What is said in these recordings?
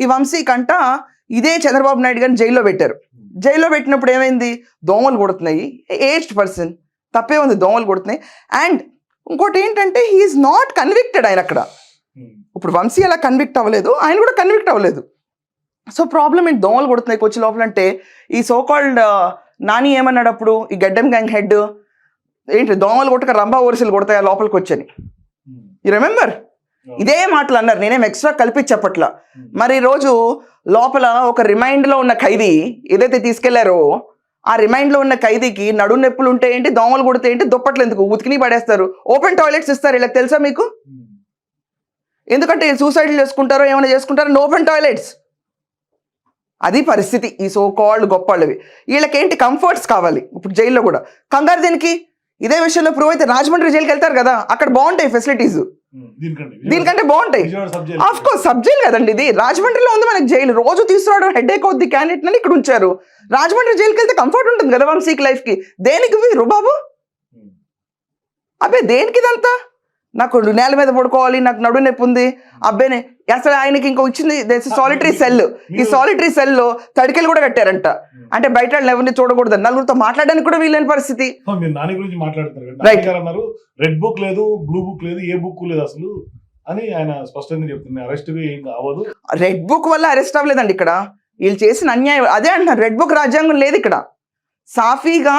ఈ వంశీ కంట ఇదే చంద్రబాబు నాయుడు గారిని జైల్లో పెట్టారు. జైల్లో పెట్టినప్పుడు ఏమైంది? దోమలు కొడుతున్నాయి. Aged person. తప్పే ఉంది దోమలు కొడుతున్నాయి. అండ్ ఇంకోటి ఏంటంటే హీఈస్ నాట్ కన్విక్టెడ్ ఆయన అక్కడ. ఇప్పుడు వంశీ అలా కన్విక్ట్ అవ్వలేదు ఆయన కూడా కన్విక్ట్ అవ్వలేదు. సో ప్రాబ్లం ఏంటి? దోమలు కొడుతున్నాయి కొచ్చి లోపల అంటే ఈ సోకాల్డ్ నాని ఏమన్నాడు అప్పుడు ఈ గడ్డం గ్యాంగ్ హెడ్ ఏంటి? దోమలు కొట్టక రంభా ఓరిసలు కొడతాయి లోపలికి వచ్చని. యూ రిమెంబర్ ఇదే మాటలు అన్నారు. నేనేం ఎక్స్ట్రా కలిపి చెప్పట్లా. మరి రోజు లోపల ఒక రిమైండ్లో ఉన్న ఖైదీ ఏదైతే తీసుకెళ్ళారో ఆ రిమైండ్లో ఉన్న ఖైదీకి నడు నొప్పులు ఉంటే ఏంటి దోమలు కొడితే ఏంటి దుప్పట్లు ఎందుకు ఉతికిని పడేస్తారు? ఓపెన్ టాయిలెట్స్ ఇస్తారు. ఇలా తెలుసా మీకు? ఎందుకంటే సూసైడ్లు చేసుకుంటారో ఏమైనా చేసుకుంటారో ఓపెన్ టాయిలెట్స్ అది పరిస్థితి. ఈ సో కాల్డ్ గొప్పవాళ్ళవి. వీళ్ళకేంటి కంఫర్ట్స్ కావాలి? ఇప్పుడు జైల్లో కూడా. కంగారు దీనికి? ఇదే విషయంలో ప్రూవ్ అయితే రాజమండ్రి జైలుకి వెళ్తారు కదా. అక్కడ బాగుంటాయి ఫెసిలిటీస్ దీనికంటే. బాగుంటాయి. ఆఫ్ కోర్స్ సబ్ జైలు కదండి ఇది. రాజమండ్రిలో ఉంది మనకి జైలు రోజు తీసుకురావడం హెడ్ ఏక్ అవుద్ది క్యాండిడేట్ అని ఇక్కడ ఉంచారు. రాజమండ్రి జైలుకి వెళ్తే కంఫర్ట్ ఉంటుంది కదా వంశీకి లైఫ్కి. దేనికి మీరు బాబు. అబ్బే దేనికి ఇదంతా? నాకు నేల మీద పడుకోవాలి నాకు నడు నొప్పి ఉంది. అబ్బేనే అసలు ఆయనకి ఇంకో ఇచ్చింది సాలిటరీ సెల్ ఈ సాలిటరీ సెల్లో తడికెలు కూడా కట్టారంట. అంటే బయట ఎవరిని చూడకూడదు. నలుగురితో మాట్లాడడానికి కూడా వీలైన పరిస్థితి. గురించి మాట్లాడుతున్నారు రెడ్ బుక్ లేదు బ్లూ బుక్ లేదు ఏ బుక్ లేదు అసలు అని ఆయన స్పష్టంగా చెప్తున్నారు. అరెస్ట్ ఏం అవ్వదు రెడ్ బుక్ వల్ల అరెస్ట్ అవ్వలేదండి ఇక్కడ. వీళ్ళు చేసిన అన్యాయం అదే అంటున్నారు. రెడ్ బుక్ రాజ్యాంగం లేదు ఇక్కడ. సాఫీగా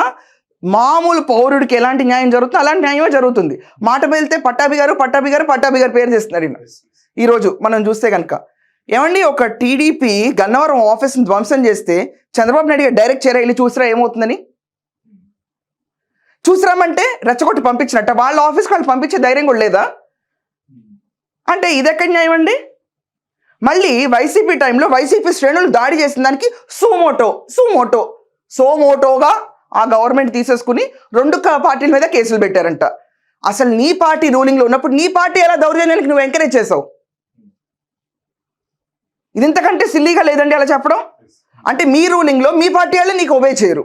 మామూలు పౌరుడికి ఎలాంటి న్యాయం జరుగుతుందో అలాంటి న్యాయమే జరుగుతుంది. మాట వెళ్తే పట్టాభి గారు పట్టాభి గారు పట్టాభి గారు పేరు చేస్తున్నారు ఈయన. ఈ రోజు మనం చూస్తే కనుక ఏమండి ఒక టీడీపీ గన్నవరం ఆఫీస్ని ధ్వంసం చేస్తే చంద్రబాబు నాయుడు గారు డైరెక్ట్ చేరా వెళ్ళి చూసిరా ఏమవుతుందని? చూసిరామంటే రెచ్చగొట్టి పంపించినట్ట. వాళ్ళ ఆఫీస్కి వాళ్ళు పంపించే ధైర్యం కూడా లేదా? అంటే ఇదెక్కడ న్యాయం అండి? మళ్ళీ వైసీపీ టైంలో వైసీపీ శ్రేణులు దాడి చేసిన దానికి సోమోటో సుమోటో సోమోటోగా ఆ గవర్నమెంట్ తీసేసుకుని రెండు పార్టీల మీద కేసులు పెట్టారంట. అసలు నీ పార్టీ రూలింగ్లో ఉన్నప్పుడు నీ పార్టీ ఎలా దౌర్జన్యానికి నువ్వు ఎంకరేజ్ చేసావు? ఇది ఇంతకంటే సిల్లీగా లేదండి అలా చెప్పడం? అంటే మీ రూలింగ్లో మీ పార్టీ వాళ్ళే నీకు ఒబే చేయరు.